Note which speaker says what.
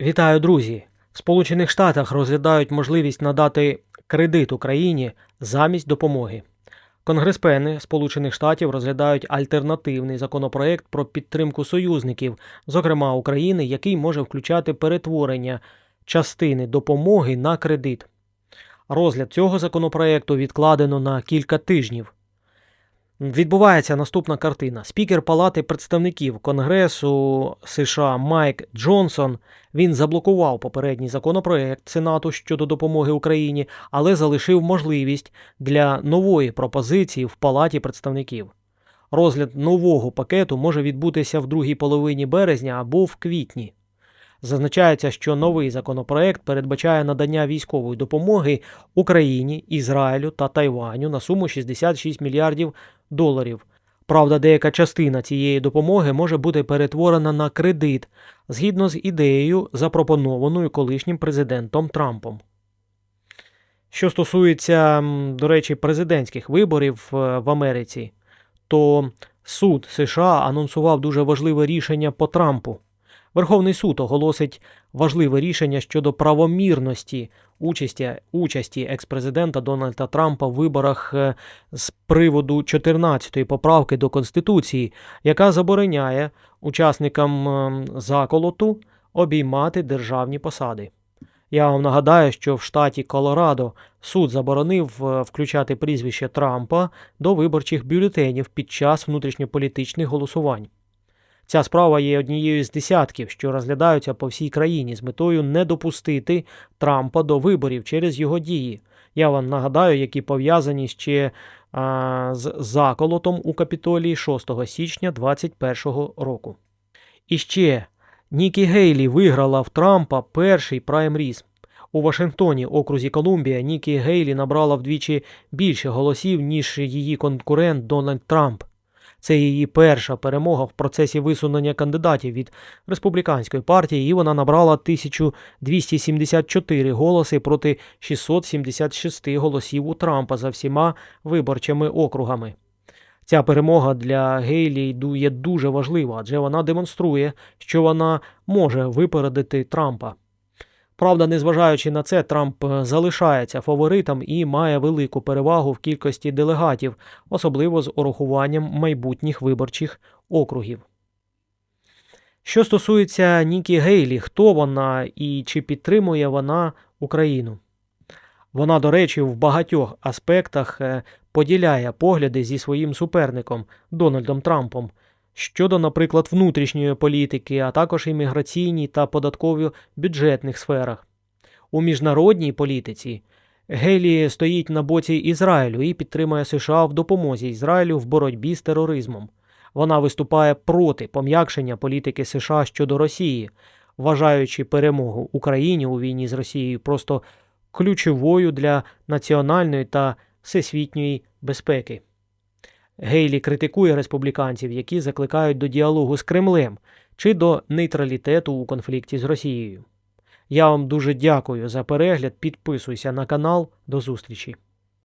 Speaker 1: Вітаю, друзі! В Сполучених Штатах розглядають можливість надати кредит Україні замість допомоги. Конгреспени Сполучених Штатів розглядають альтернативний законопроект про підтримку союзників, зокрема України, який може включати перетворення частини допомоги на кредит. Розгляд цього законопроекту відкладено на кілька тижнів. Відбувається наступна картина. Спікер Палати представників Конгресу США Майк Джонсон він заблокував попередній законопроект Сенату щодо допомоги Україні, але залишив можливість для нової пропозиції в Палаті представників. Розгляд нового пакету може відбутися в другій половині березня або в квітні. Зазначається, що новий законопроект передбачає надання військової допомоги Україні, Ізраїлю та Тайваню на суму 66 мільярдів доларів. Правда, деяка частина цієї допомоги може бути перетворена на кредит згідно з ідеєю, запропонованою колишнім президентом Трампом. Що стосується, до речі, президентських виборів е, в Америці, то суд США анонсував дуже важливе рішення по Трампу. Верховний суд оголосить важливе рішення щодо правомірності участі, участі експрезидента Дональда Трампа в виборах е, з приводу 14-ї поправки до Конституції, яка забороняє учасникам ем, заколоту обіймати державні посади. Я вам нагадаю, що в штаті Колорадо суд заборонив е, включати прізвище Трампа до виборчих бюлетенів під час внутрішньополітичних голосувань. Ця справа є однією з десятків, що розглядаються по всій країні з метою не допустити Трампа до виборів через його дії. Я вам нагадаю, які пов'язані ще а, з заколотом у Капітолії 6 січня 2021 року. І ще Нікі Гейлі виграла в Трампа перший прайм-різ. У Вашингтоні, окрузі Колумбія, Нікі Гейлі набрала вдвічі більше голосів, ніж її конкурент Дональд Трамп. Це її перша перемога в процесі висунення кандидатів від республіканської партії, і вона набрала 1274 голоси проти 676 голосів у Трампа за всіма виборчими округами. Ця перемога для Гейлі є дуже важлива, адже вона демонструє, що вона може випередити Трампа. Правда, незважаючи на це, Трамп е, залишається фаворитом і має велику перевагу в кількості делегатів, особливо з урахуванням майбутніх виборчих округів. Що стосується Нікі Гейлі, хто вона і чи підтримує вона Україну? Вона, до речі, в багатьох аспектах е, поділяє погляди зі своїм суперником Дональдом Трампом щодо, наприклад, внутрішньої політики, а також імміграційній та податково-бюджетних сферах. У міжнародній політиці Гейлі стоїть на боці Ізраїлю і підтримує США в допомозі Ізраїлю в боротьбі з тероризмом. Вона виступає проти пом'якшення політики США щодо Росії, вважаючи перемогу Україні у війні з Росією просто ключовою для національної та всесвітньої безпеки. Гейлі критикує республіканців, які закликають до діалогу з Кремлем чи до нейтралітету у конфлікті з Росією. Я вам дуже дякую за перегляд. Підписуйся на канал. До зустрічі!